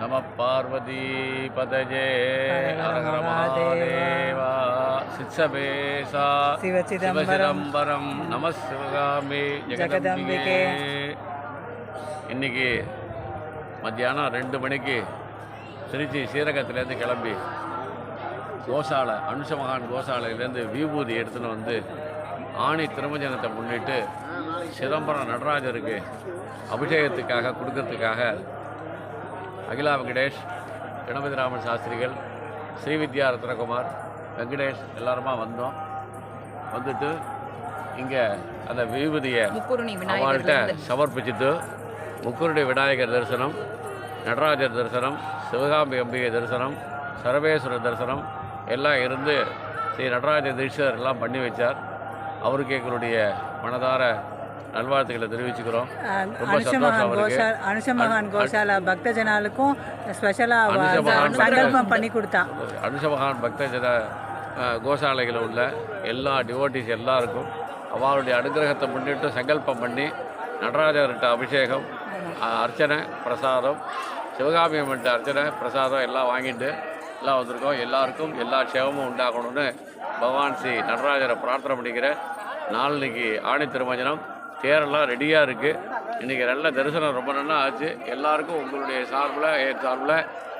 நம பார்வதி பதஜே ஹர ஹரஹர மகாதேவா சித்சபேசா சிவசிதம்பரம் நம சிவகாமி ஜெகதம்பிகே. இன்னைக்கு மத்தியானம் ரெண்டு மணிக்கு திருச்சி சீரகத்துலேருந்து கிளம்பி கோசாலை அனுஷமகான் கோசாலையிலேருந்து விபூதி எடுத்துன்னு வந்து ஆணி திருமஞ்சனத்தை முன்னிட்டு சிதம்பரம் நடராஜருக்கு அபிஷேகத்துக்காக கொடுக்கறதுக்காக அகிலா வெங்கடேஷ் கணபதி ராமன் சாஸ்திரிகள் ஸ்ரீவித்யா ரத்னகுமார் வெங்கடேஷ் எல்லாருமா வந்தோம். வந்துட்டு இங்கே அந்த விபூதியை அவங்கள்ட்ட சமர்ப்பிச்சுட்டு முக்குருடைய விநாயகர் தரிசனம் நடராஜர் தரிசனம் சிவகாம்பி அம்பிகை தரிசனம் சரவேஸ்வரர் தரிசனம் எல்லாம் இருந்து ஸ்ரீ நடராஜ தீட்சிதர் எல்லாம் பண்ணி வச்சார். அவருக்கு எங்களுடைய மனதார நல்வாழ்த்துக்களை தெரிவிச்சுக்கிறோம். அனுஷமகான் அவருக்கு. கோஷா அனுஷமகான் கோஷாலா பக்த ஜனாலுக்கும் ஸ்பெஷலாக சங்கல்பம் பண்ணி கொடுத்தா அனுஷமகான் பக்த ஜன உள்ள எல்லா டிவோட்டிஸ் எல்லாருக்கும் அவருடைய அனுகிரகத்தை முன்னிட்டு சங்கல்பம் பண்ணி நடராஜர்கிட்ட அபிஷேகம் அர்ச்சனை பிரசாதம் சிவகாமி அம்மன்ட்ட அர்ச்சனை பிரசாதம் எல்லாம் வாங்கிட்டு எல்லாம் வந்திருக்கோம். எல்லாருக்கும் எல்லா க்ஷேமமும் உண்டாகணும்னு பகவான் ஸ்ரீ நடராஜரை பிரார்த்தனை பண்ணிக்கிறேன். நாளைக்கு ஆணி திருமஞ்சனம். தேரெல்லாம் ரெடியாக இருக்குது இன்றைக்கி நல்ல தரிசனம் ரொம்ப நல்லா ஆச்சு. எல்லாருக்கும் உங்களுடைய சார்பில் என் சார்பில்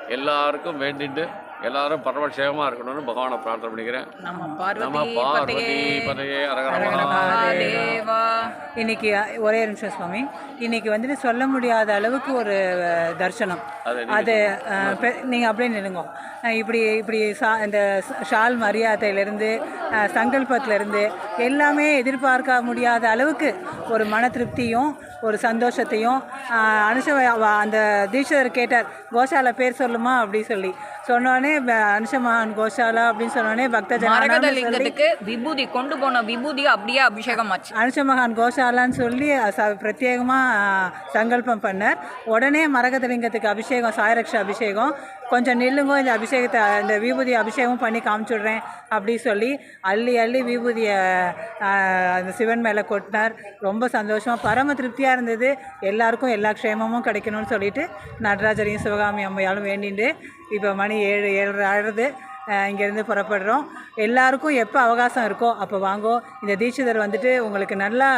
எல்லாருக்கும் வேண்டிட்டு எல்லாரும் பரமக்ஷேமமாக இருக்கணும்னு பகவானை பிரார்த்தனை பண்ணிக்கிறேன். நம்ம நம பார்வதி பதையே. பதையே அரகர அரகர மகாதேவா. மகாதேவா. இன்னைக்கு ஒரே நிமிஷம் சுவாமி. இன்னைக்கு வந்துட்டு சொல்ல முடியாத அளவுக்கு ஒரு தரிசனம். அது நீங்க அது அஹ், பெ- நீங்க அப்படியே அஹ், இப்படி இப்படி சா இந்த ஷால் மரியாதையிலேருந்து சங்கல்பத்திலேருந்து எல்லாமே எதிர்பார்க்க முடியாத அளவுக்கு ஒரு மன திருப்தியும் ஒரு சந்தோஷத்தையும் அனுஷ அந்த தீட்சிதர் கேட்டார் கோஷாலா பேர் சொல்லுமா? அப்படி சொல்லி. சொன்னோடனே அனுஷமகான் கோஷாலா அப்படின்னு சொன்னோடனே பக்த மரகத லிங்கத்துக்கு விபூதி கொண்டு போன விபூதி அப்படியே அபிஷேகம் ஆச்சு அனுஷமகான் கோஷாலான்னு சொல்லி பிரத்யேகமாக சங்கல்பம் பண்ணார். உடனே மரகதலிங்கத்துக்கு அபிஷேகம் சாயரக்ஷ அபிஷேகம். கொஞ்சம் நில்லுங்க இந்த அபிஷேகத்தை இந்த விபூதி அபிஷேகம் பண்ணி காமிச்சுடுறேன் அப்படி சொல்லி அள்ளி அள்ளி விபூதியை அந்த சிவன் மேலே கொட்டினார். ரொம்ப சந்தோஷமாக பரம திருப்தியாக இருந்தது. எல்லாருக்கும் எல்லா க்ஷேமமும் கிடைக்கணும்னு சொல்லிட்டு நடராஜரையும் சிவகாமி அம்மையாலும் வேண்டிட்டு இப்போ மணி ஏழு ஏழரை ஆடுறது இங்கேருந்து புறப்படுறோம். எல்லாருக்கும் எப்போ அவகாசம் இருக்கோ அப்போ வாங்கோ. இந்த தீட்சிதர் வந்துட்டு உங்களுக்கு நல்லா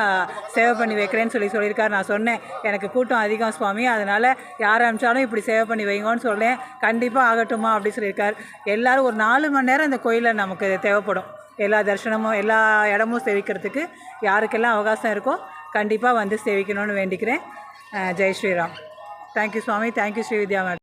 சேவை பண்ணி வைக்கிறேன்னு சொல்லி சொல்லியிருக்காரு. நான் சொன்னேன். எனக்கு கூட்டம் அதிகம் சுவாமி. அதனால் யார் அனுப்பிச்சாலும் இப்படி சேவை பண்ணி வைங்கன்னு சொன்னேன் கண்டிப்பாக ஆகட்டுமா அப்படி சொல்லியிருக்காரு. எல்லோரும் ஒரு நாலு மணி நேரம் இந்த கோயிலில் நமக்கு தேவைப்படும். எல்லா தரிசனமும் எல்லா இடமும் சேவிக்கிறதுக்கு யாருக்கெல்லாம் அவகாசம் இருக்கோ கண்டிப்பாக வந்து சேவிக்கணும்னு வேண்டிக்கிறேன். Jai Shriram. Thank you swami. Thank you Srividya madam.